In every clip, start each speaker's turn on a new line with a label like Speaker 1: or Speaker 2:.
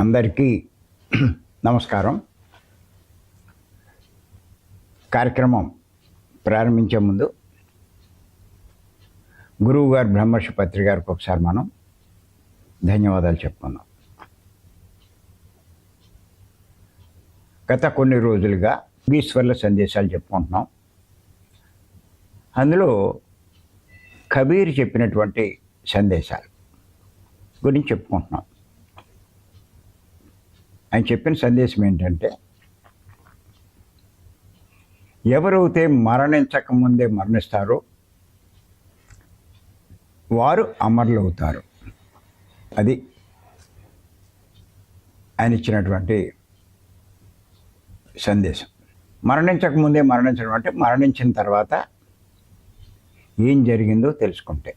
Speaker 1: అందరికీ నమస్కారం. కార్యక్రమం ప్రారంభించే ముందు గురువు గారు బ్రహ్మర్షి పత్రిక గారికి ఒకసారి మనం ధన్యవాదాలు చెప్పుకుందాం. గత కొన్ని రోజులుగా ఈశ్వర్ల సందేశాలు చెప్పుకుంటున్నాం. అందులో కబీర్ చెప్పినటువంటి సందేశాలు గురించి చెప్పుకుంటున్నాం. ఆయన చెప్పిన సందేశం ఏంటంటే ఎవరైతే మరణించక ముందే మరణిస్తారో వారు అమరులు అవుతారు అది ఆయన ఇచ్చినటువంటి సందేశం. మరణించక ముందే మరణించడం అంటే మరణించిన తర్వాత ఏం జరిగిందో తెలుసుకుంటే.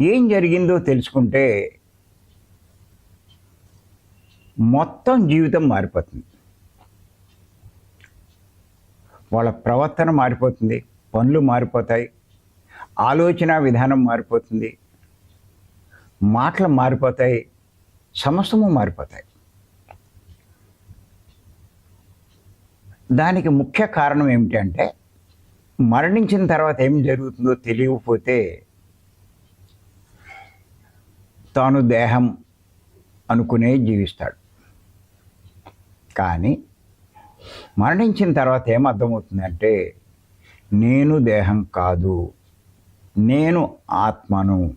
Speaker 1: ఏం జరిగిందో తెలుసుకుంటే మొత్తం జీవితం మారిపోతుంది. వాళ్ళ ప్రవర్తన మారిపోతుంది పనులు మారిపోతాయి ఆలోచన విధానం మారిపోతుంది మాటలు మారిపోతాయి సమస్తము మారిపోతాయి. దానికి ముఖ్య కారణం ఏమిటి అంటే మరణించిన తర్వాత ఏం జరుగుతుందో తెలియకపోతే తాను దేహం అనుకునే జీవిస్తాడు. కానీ మరణించిన తర్వాత ఏం అర్థమవుతుందంటే నేను దేహం కాదు నేను ఆత్మను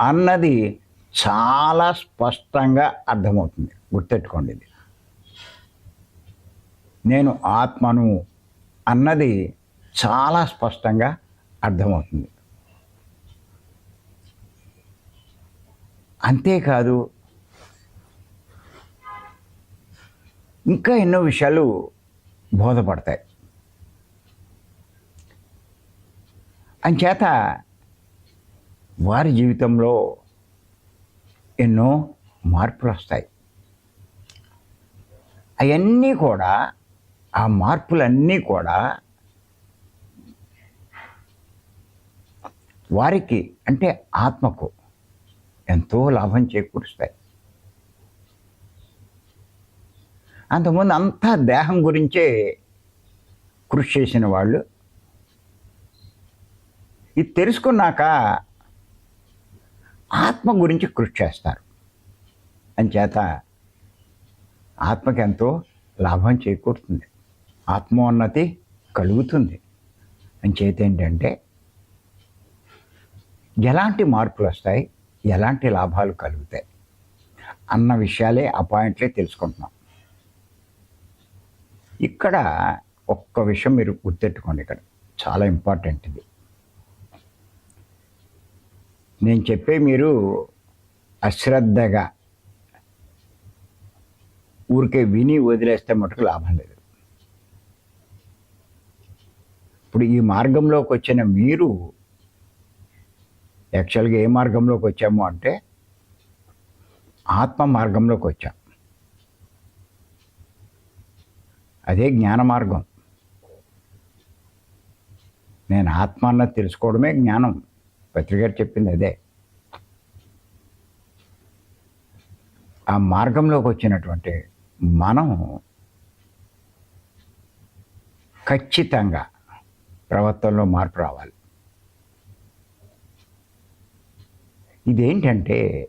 Speaker 1: అన్నది చాలా స్పష్టంగా అర్థమవుతుంది. గుర్తెట్టుకోండి ఇది. నేను ఆత్మను అన్నది చాలా స్పష్టంగా అర్థమవుతుంది. అంతేకాదు ఇంకా ఎన్నో విషయాలు బోధపడతాయి. అంచేత వారి జీవితంలో ఎన్నో మార్పులు వస్తాయి. అవన్నీ కూడా ఆ మార్పులన్నీ కూడా వారికి అంటే ఆత్మకు ఎంతో లాభం చేకూరుస్తాయి. అంతకుముందు అంతా దేహం గురించే కృషి చేసిన వాళ్ళు. ఇది తెలుసుకున్నాక ఆత్మ గురించి కృషి చేస్తారు. అంచేత ఆత్మకి ఎంతో లాభం చేకూరుతుంది. ఆత్మోన్నతి కలుగుతుంది. అంచేత ఏంటంటే ఎలాంటి మార్పులు వస్తాయి? ఎలాంటి లాభాలు కలుగుతాయి? అన్న విషయాలే ఆ పాయింట్లే తెలుసుకుంటున్నాం. ఇక్కడ ఒక్క విషయం మీరు గుర్తెట్టుకోండి ఇక్కడ. చాలా ఇంపార్టెంట్ ఇది. నేను చెప్పే మీరు అశ్రద్ధగా ఊరికే విని వదిలేస్తే మటుకు లాభం లేదు. ఇప్పుడు ఈ మార్గంలోకి వచ్చిన మీరు యాక్చువల్గా ఏ మార్గంలోకి వచ్చాము అంటే ఆత్మ మార్గంలోకి వచ్చాం. అదే జ్ఞాన మార్గం. నేను ఆత్మ అన్నది తెలుసుకోవడమే జ్ఞానం. పత్రికారు చెప్పింది అదే. ఆ మార్గంలోకి వచ్చినటువంటి మనం ఖచ్చితంగా ప్రవర్తనలో మార్పు రావాలి. ఇదేంటంటే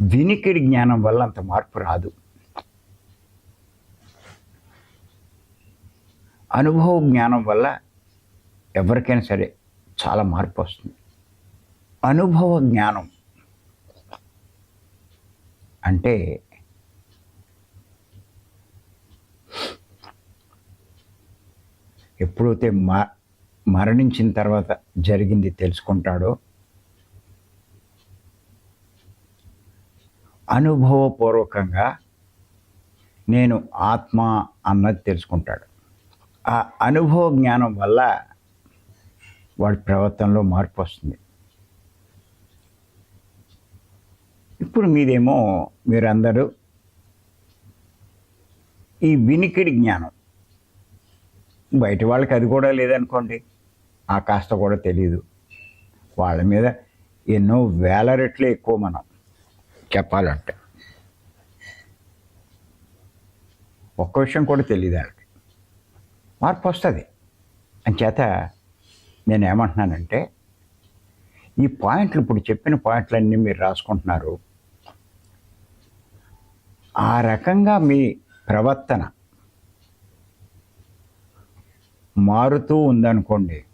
Speaker 1: వినికిడి జ్ఞానం వల్ల అంత మార్పు రాదు. అనుభవ జ్ఞానం వల్ల ఎవరికైనా సరే చాలా మార్పు వస్తుంది. అనుభవ జ్ఞానం అంటే ఎప్పుడైతే మ మరణించిన తర్వాత జరిగింది తెలుసుకుంటాడో అనుభవపూర్వకంగా నేను ఆత్మ అన్నది తెలుసుకుంటాడు. ఆ అనుభవ జ్ఞానం వల్ల వాడి ప్రవర్తనలో మార్పు వస్తుంది. ఇప్పుడు మీదేమో మీరందరూ ఈ వినికిడి జ్ఞానం. బయట వాళ్ళకి అది కూడా లేదనుకోండి ఆ కాస్త కూడా తెలియదు వాళ్ళ మీద ఎన్నో వేల రెట్లు ఎక్కువ మనం చెప్పాలంటే. ఒక్క విషయం కూడా తెలియదు వాళ్ళకి. మార్పు వస్తుంది. అంచేత నేను ఏమంటున్నానంటే ఈ పాయింట్లు ఇప్పుడు చెప్పిన పాయింట్లన్నీ మీరు రాసుకుంటున్నారు. ఆ రకంగా మీ ప్రవర్తన మారుతూ ఉందనుకోండి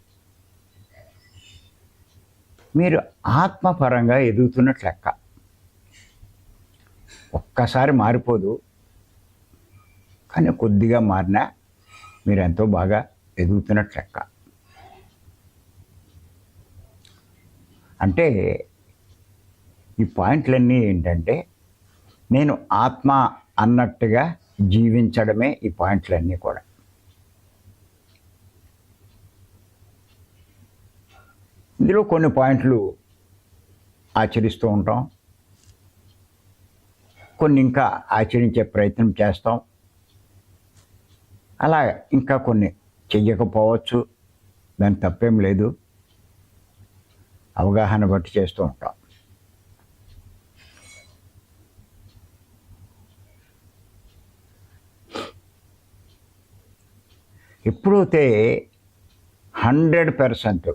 Speaker 1: మీరు ఆత్మపరంగా ఎదుగుతున్నట్లు లెక్క. ఒక్కసారి మారిపోదు కానీ కొద్దిగా మారినా మీరు ఎంతో బాగా ఎదుగుతున్నట్టు లెక్క అంటే ఈ పాయింట్లన్నీ ఏంటంటే నేను ఆత్మ అన్నట్టుగా జీవించడమే ఈ పాయింట్లన్నీ కూడా. ఇందులో కొన్ని పాయింట్లు ఆచరిస్తూ ఉంటాం. కొన్ని ఇంకా ఆచరించే ప్రయత్నం చేస్తాం. అలా ఇంకా కొన్ని చెయ్యకపోవచ్చు. దాని తప్పేం లేదు. అవగాహన బట్టి చేస్తూ ఉంటాం. ఎప్పుడైతే హండ్రెడ్ పర్సెంట్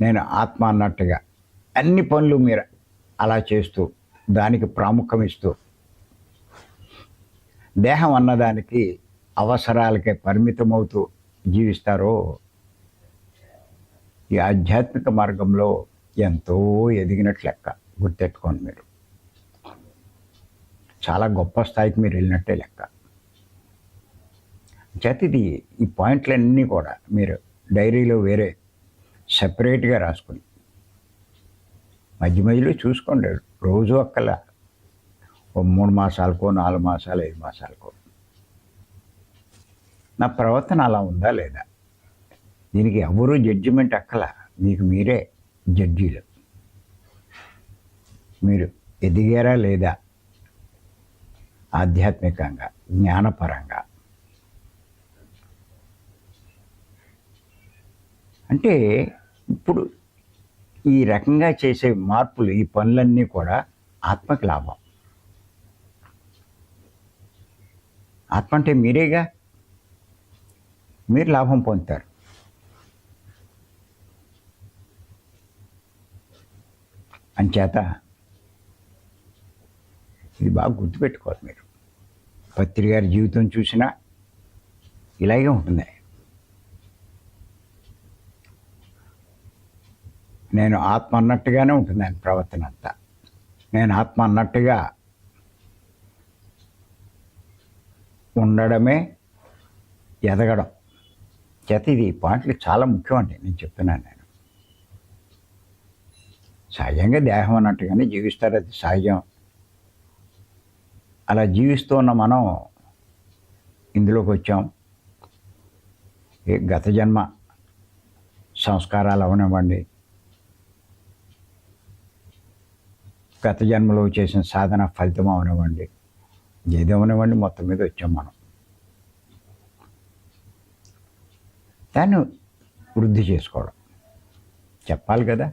Speaker 1: నేను ఆత్మ అన్నట్టుగా అన్ని పనులు మీరు అలా చేస్తూ దానికి ప్రాముఖ్యం ఇస్తూ దేహం అన్నదానికి అవసరాలకే పరిమితమవుతూ జీవిస్తారో ఈ ఆధ్యాత్మిక మార్గంలో ఎంతో ఎదిగినట్లు లెక్క గుర్తెట్టుకోండి మీరు. చాలా గొప్ప స్థాయికి మీరు వెళ్ళినట్టే లెక్క. చేతిది ఈ పాయింట్లన్నీ కూడా మీరు డైరీలో వేరే సపరేట్గా రాసుకుని మధ్య మధ్యలో చూసుకోండి. రోజు ఒక్కలా ఓ మూడు మాసాలకో నాలుగు మాసాలు ఐదు మాసాలకో. నా ప్రవర్తన అలా ఉందా లేదా? దీనికి ఎవరూ జడ్జిమెంట్ అక్కల. మీకు మీరే జడ్జీలు మీరు ఎదిగారా లేదా? ఆధ్యాత్మికంగా జ్ఞానపరంగా. అంటే ఇప్పుడు ఈ రకంగా చేసే మార్పులు ఈ పనులన్నీ కూడా ఆత్మకి లాభం. ఆత్మ అంటే మీరేగా? మీరు లాభం పొందుతారు. అంచేత ఇది బాగా గుర్తుపెట్టుకోవాలి మీరు. పత్రి గారి జీవితం చూసినా ఇలాగే ఉంటుంది. నేను ఆత్మ అన్నట్టుగానే ఉంటుంది ఆయన ప్రవర్తన అంతా. నేను ఆత్మ అన్నట్టుగా ఉండడమే ఎదగడం. చేత ఇది పాయింట్లు చాలా ముఖ్యం అండి నేను చెప్తున్నాను నేను. సహజంగా దేహం అన్నట్టుగానే జీవిస్తారు అది సహజం. అలా జీవిస్తూ ఉన్న మనం ఇందులోకి వచ్చాం. గత జన్మ సంస్కారాలు అవనివ్వండి. గత జన్మలో చేసిన సాధన ఫలితం అవనివ్వండి. ఏదేమనివ్వండి మొత్తం మీద వచ్చాం మనం. దాన్ని వృద్ధి చేసుకోవడం. చెప్పాలి కదా?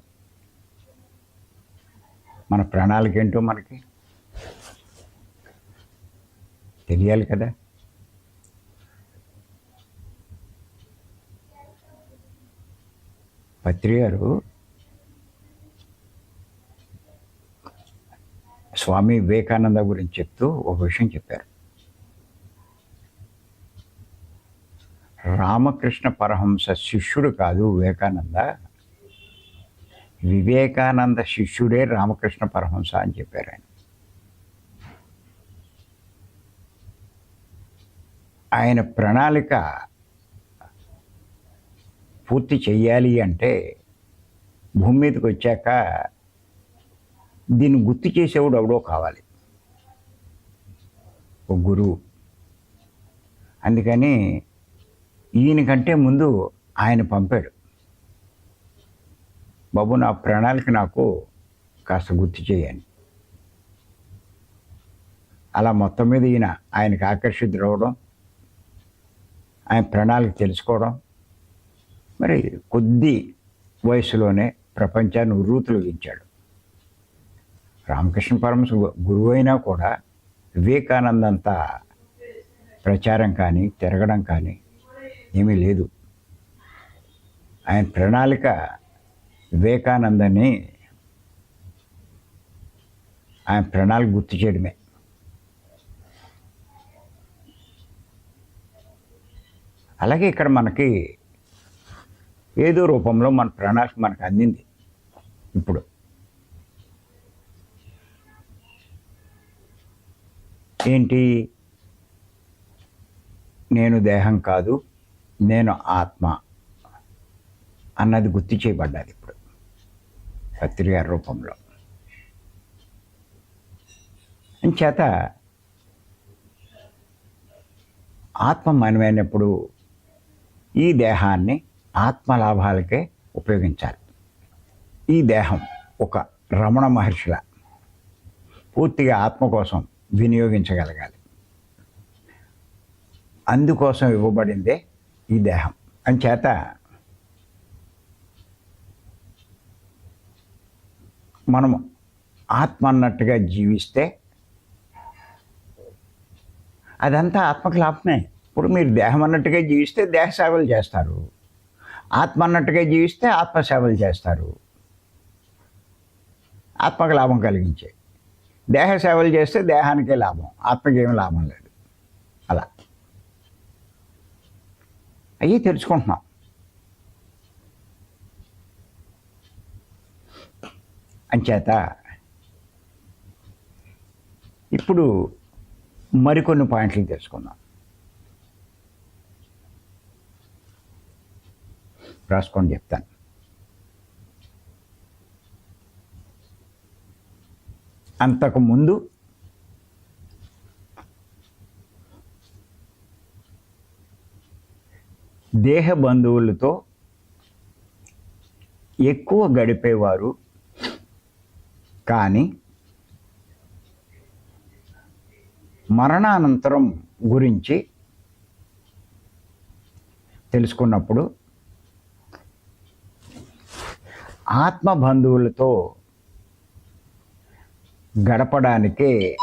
Speaker 1: మన ప్రణాళిక ఏంటో మనకి? తెలియాలి కదా? పత్రి గారు స్వామి వివేకానంద గురించి చెప్తూ ఒక విషయం చెప్పారు. రామకృష్ణ పరహంస శిష్యుడు కాదు వివేకానంద. వివేకానంద శిష్యుడే రామకృష్ణ పరహంస అని చెప్పారు ఆయన. ఆయన ప్రణాళిక పూర్తి చెయ్యాలి అంటే భూమి మీదకి వచ్చాక దీన్ని గుర్తు చేసేవాడు ఎవడో కావాలి. ఒక గురువు అందుకని ఈయనకంటే ముందు ఆయన పంపాడు. బాబు నా ప్రణాళిక నాకు కాస్త గుర్తు చేయని అలా మొత్తం మీద ఈయన ఆయనకు ఆకర్షితుడవడం ఆయన ప్రణాళిక తెలుసుకోవడం మరి కొద్ది వయసులోనే ప్రపంచాన్ని ఉర్రూతులగించాడు రామకృష్ణ పరమహంస గురువు అయినా కూడా వివేకానంద అంతా ప్రచారం కానీ తిరగడం కానీ ఏమీ లేదు. ఆయన ప్రణాళిక వివేకానందని. ఆయన ప్రణాళిక గుర్తు చేయడమే. అలాగే ఇక్కడ మనకి ఏదో రూపంలో మన ప్రణాళిక మనకు అందింది. ఇప్పుడు ఏంటి? నేను దేహం కాదు నేను ఆత్మ అన్నది గుర్తు చేయబడ్డది ఇప్పుడు పత్రిక రూపంలో. చేత ఆత్మ మనమైనప్పుడు ఈ దేహాన్ని ఆత్మలాభాలకే ఉపయోగించాలి. ఈ దేహం ఒక రమణ మహర్షిల పూర్తిగా ఆత్మ కోసం వినియోగించగలగాలి. అందుకోసం ఇవ్వబడిందే ఈ దేహం. అంచేత మనం ఆత్మ అన్నట్టుగా జీవిస్తే అదంతా ఆత్మకు లాభమే. ఇప్పుడు మీరు దేహం అన్నట్టుగా జీవిస్తే దేహ సేవలు చేస్తారు. ఆత్మ అన్నట్టుగా జీవిస్తే ఆత్మ సేవలు చేస్తారు. ఆత్మకు లాభం కలిగించే. దేహ సేవలు చేస్తే దేహానికే లాభం ఆత్మకేమి లాభం లేదు. అలా. అవి తెలుసుకుంటున్నాం. అంచేత ఇప్పుడు మరికొన్ని పాయింట్లు తెలుసుకుందాం. రాసుకొని చెప్తాను. అంతకుముందు దేహ బంధువులతో ఎక్కువ గడిపేవారు. కానీ మరణానంతరం గురించి తెలుసుకున్నప్పుడు ఆత్మ బంధువులతో గడపడానికి.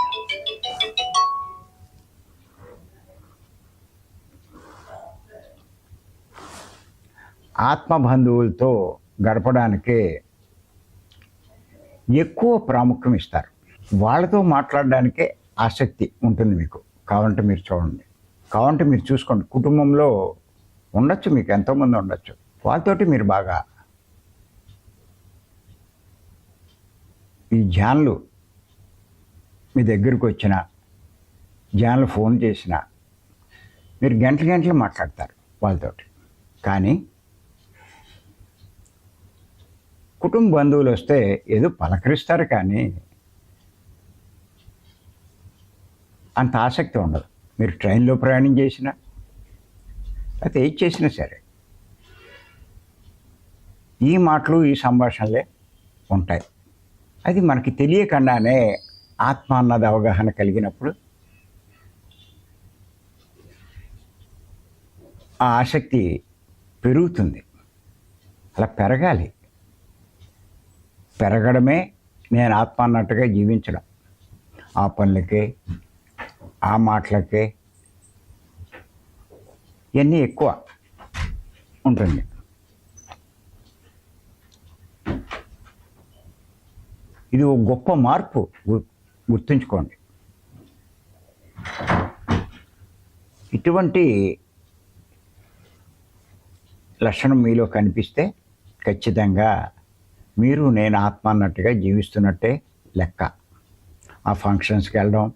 Speaker 1: ఆత్మ బంధువులతో ఎక్కువ ప్రాముఖ్యం ఇస్తారు. వాళ్ళతో మాట్లాడడానికే ఆసక్తి ఉంటుంది మీకు. కావంటే మీరు చూడండి. కావంటే మీరు చూసుకోండి. కుటుంబంలో ఉండొచ్చు మీకు ఎంతోమంది ఉండొచ్చు. వాళ్ళతోటి మీరు బాగా ఈ జాన్లు మీ దగ్గరికి వచ్చిన జాన్లు ఫోన్ చేసిన మీరు గంటలు గంటలు మాట్లాడతారు వాళ్ళతోటి. కానీ కుటుంబ బంధువులు వస్తే ఏదో పలకరిస్తారు కానీ అంత ఆసక్తి ఉండదు. మీరు ట్రైన్లో ప్రయాణం చేసినా అయితే ఏది చేసినా సరే. ఈ మాటలు ఈ సంభాషణలే ఉంటాయి. అది మనకి తెలియకుండానే ఆత్మ అన్నది అవగాహన కలిగినప్పుడు ఆ ఆసక్తి పెరుగుతుంది. అలా పెరగాలి. పెరగడమే నేను ఆత్మ అన్నట్టుగా జీవించడం. ఆ పనులకే ఆ మాటలకే ఇవన్నీ ఎక్కువ ఉంటుంది. ఇది ఒక గొప్ప మార్పు. గుర్తుంచుకోండి. ఇటువంటి లక్షణం మీలో కనిపిస్తే ఖచ్చితంగా మీరు నేను ఆత్మ అన్నట్టుగా జీవిస్తున్నట్టే లెక్క. ఆ ఫంక్షన్స్కి వెళ్ళడం.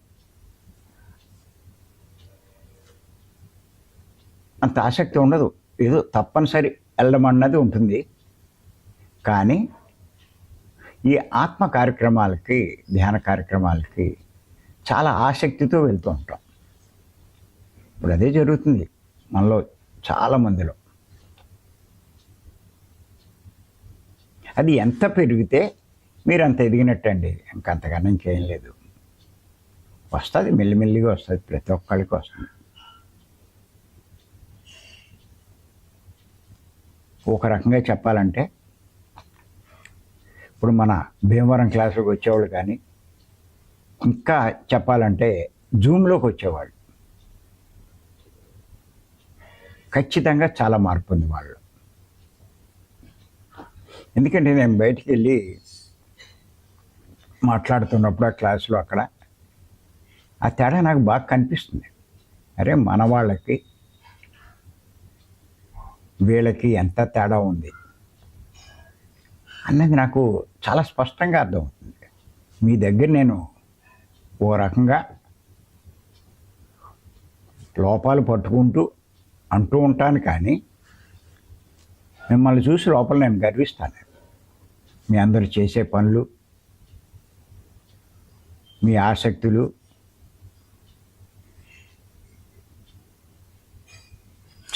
Speaker 1: అంత ఆసక్తి ఉండదు. ఏదో తప్పనిసరి వెళ్ళడం అన్నది ఉంటుంది. కానీ ఈ ఆత్మ కార్యక్రమాలకి ధ్యాన కార్యక్రమాలకి చాలా ఆసక్తితో వెళ్తూ ఉంటాం. ఇప్పుడు అదే జరుగుతుంది మనలో చాలా మందిలో. అది ఎంత పెరిగితే మీరు అంత ఎదిగినట్టండి. ఇంకా ఇంకేం లేదు. వస్తుంది మెల్లిమెల్లిగా వస్తుంది ప్రతి ఒక్కరికి వస్తుంది. ఒక రకంగా చెప్పాలంటే ఇప్పుడు మన భీమవరం క్లాసులకు వచ్చేవాళ్ళు కానీ ఇంకా చెప్పాలంటే జూమ్లోకి వచ్చేవాళ్ళు. ఖచ్చితంగా చాలా మార్పు ఉంది వాళ్ళు. ఎందుకంటే నేను బయటికి వెళ్ళి మాట్లాడుతున్నప్పుడు ఆ క్లాసులో అక్కడ ఆ తేడా నాకు బాగా కనిపిస్తుంది. అరే మన వాళ్ళకి వీళ్ళకి ఎంత తేడా ఉంది? అన్నది నాకు చాలా స్పష్టంగా అర్థమవుతుంది. మీ దగ్గర నేను ఓ రకంగా లోపాలు పట్టుకుంటూ అంటూ ఉంటాను కానీ మిమ్మల్ని చూసి లోపల నేను గర్విస్తాను. మీ అందరు చేసే పనులు మీ ఆసక్తులు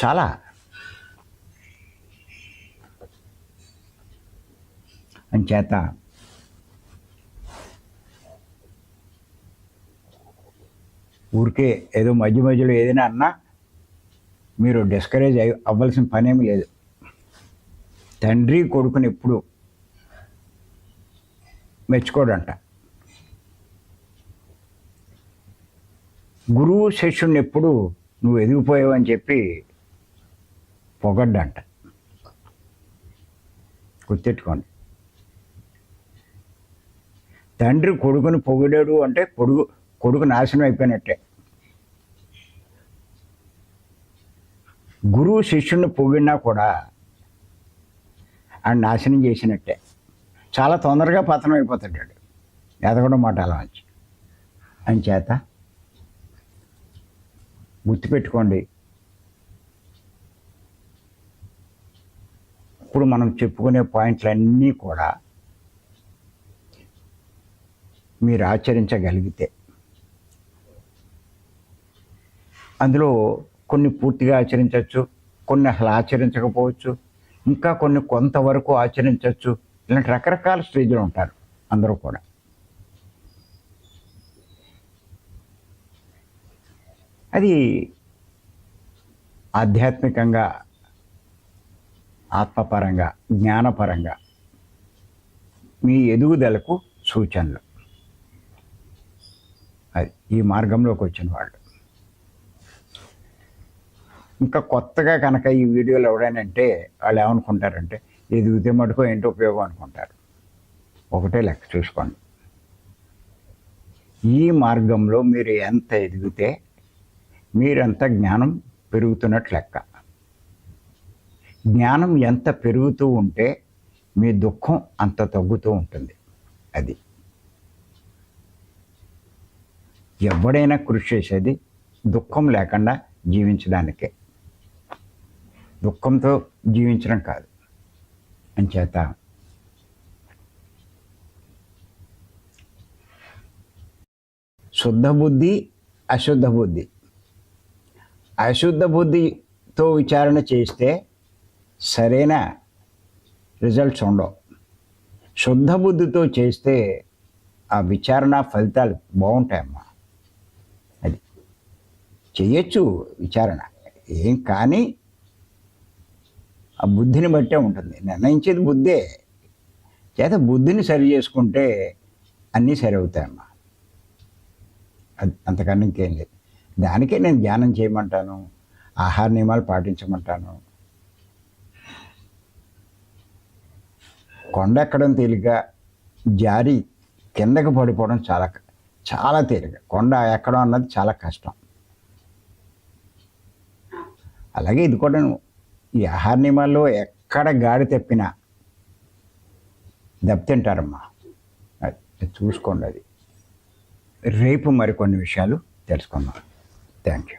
Speaker 1: చాలా అంచేత ఊరికే ఏదో మధ్య మధ్యలో ఏదైనా అన్నా మీరు డిస్కరేజ్ అయ్యి అవ్వాల్సిన పనేమి లేదు. తండ్రి కొడుకుని ఎప్పుడు మెచ్చుకోడంట. గురువు శిష్యుడిని ఎప్పుడు నువ్వు ఎదిగిపోయావని చెప్పి పొగడ్డంట. గుర్తెట్టుకోండి. తండ్రి కొడుకుని పొగిడాడు అంటే కొడుకు కొడుకు నాశనం అయిపోయినట్టే. గురువు శిష్యుడిని పొగిడినా కూడా ఆయన నాశనం చేసినట్టే. చాలా తొందరగా పతనం అయిపోతాడు ఎదగడం మాట అలా వచ్చి అని చేత గుర్తుపెట్టుకోండి ఇప్పుడు మనం చెప్పుకునే పాయింట్లన్నీ కూడా మీరు ఆచరించగలిగితే. అందులో కొన్ని పూర్తిగా ఆచరించవచ్చు కొన్ని అసలు ఆచరించకపోవచ్చు ఇంకా కొన్ని కొంతవరకు ఆచరించవచ్చు. ఇలాంటి రకరకాల స్టేజ్లో ఉంటారు అందరూ కూడా. అది ఆధ్యాత్మికంగా ఆత్మపరంగా జ్ఞానపరంగా మీ ఎదుగుదలకు సూచనలు. అది ఈ మార్గంలోకి వచ్చిన వాళ్ళు. ఇంకా కొత్తగా కనుక ఈ వీడియోలు ఎవడైనా వాళ్ళు ఏమనుకుంటారంటే ఎదిగితే మటుకు ఏంటి ఉపయోగం అనుకుంటారు. ఒకటే లెక్క చూసుకోండి. ఈ మార్గంలో మీరు ఎంత ఎదిగితే మీరంత జ్ఞానం పెరుగుతున్నట్లు లెక్క. జ్ఞానం ఎంత పెరుగుతూ ఉంటే మీ దుఃఖం అంత తగ్గుతూ ఉంటుంది. అది. ఎవడైనా కృషి చేసేది దుఃఖం లేకుండా జీవించడానికే. దుఃఖంతో జీవించడం కాదు. అంచేత శుద్ధ బుద్ధి అశుద్ధ బుద్ధి. అశుద్ధ బుద్ధితో విచారణ చేస్తే సరైన రిజల్ట్స్ ఉండవు. శుద్ధ బుద్ధితో చేస్తే ఆ విచారణ ఫలితాలు బాగుంటాయమ్మా. చేయొచ్చు విచారణ. ఏం కానీ ఆ బుద్ధిని బట్టే ఉంటుంది. నిర్ణయించేది బుద్ధే. చేత బుద్ధిని సరి చేసుకుంటే అన్నీ సరి అవుతాయమ్మా. అది అంతకన్నా ఇంకేం లేదు. దానికే నేను ధ్యానం చేయమంటాను. ఆహార నియమాలు పాటించమంటాను. కొండ ఎక్కడం తేలిక జారి కిందకి పడిపోవడం చాలా చాలా తేలిక కొండ ఎక్కడం అన్నది చాలా కష్టం. అలాగే ఇది కూడా ఈ ఆహార నియమాల్లో ఎక్కడ గాడి తెప్పినా దెబ్బతింటారమ్మా అది చూసుకోండి అది. రేపు మరికొన్ని విషయాలు తెలుసుకుందాం. Thank you